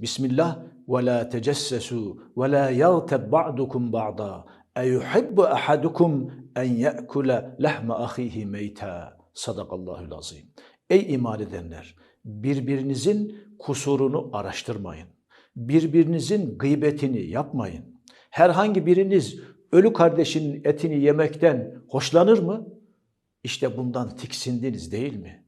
Bismillah ve la tecessesu ve la yagtab ba'dukum ba'da. Eyuhibbu ahadukum en ye'kule lahme ahihi meyta. Sadakallahul azim. Ey iman edenler! Birbirinizin kusurunu araştırmayın. Birbirinizin gıybetini yapmayın. Herhangi biriniz ölü kardeşinin etini yemekten hoşlanır mı? İşte bundan tiksindiniz değil mi?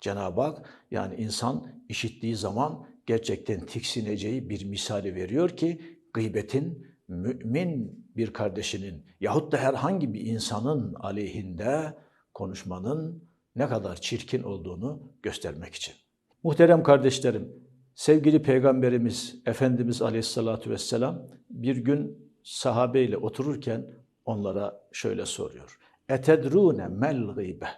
Cenab-ı Hak yani insan işittiği zaman gerçekten tiksineceği bir misali veriyor ki gıybetin mümin bir kardeşinin yahut da herhangi bir insanın aleyhinde konuşmanın ne kadar çirkin olduğunu göstermek için. Muhterem kardeşlerim, sevgili Peygamberimiz Efendimiz Aleyhisselatü Vesselam bir gün sahabeyle otururken onlara şöyle soruyor. Etedrune mel gıybe.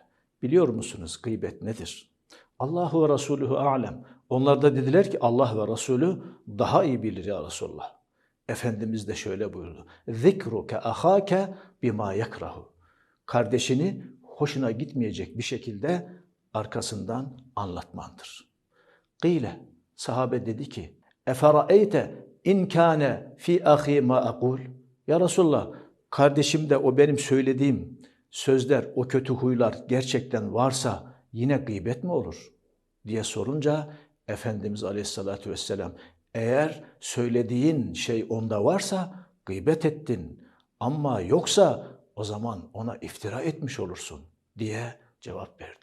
Biliyor musunuz gıybet nedir? Allahu ve Resulühü alem. Onlar da dediler ki Allah ve Resulü daha iyi bilir ya Resulullah. Efendimiz de şöyle buyurdu. Zikruke ahake bima yakrahu. Kardeşini hoşuna gitmeyecek bir şekilde arkasından anlatmandır. Kıyle sahabe dedi ki Eferaeyte in kâne fi ahi ma akul. Ya Resulullah kardeşimde o benim söylediğim sözler, o kötü huylar gerçekten varsa yine gıybet mi olur? diye sorunca Efendimiz Aleyhisselatü Vesselam eğer söylediğin şey onda varsa gıybet ettin ama yoksa o zaman ona iftira etmiş olursun diye cevap verdi.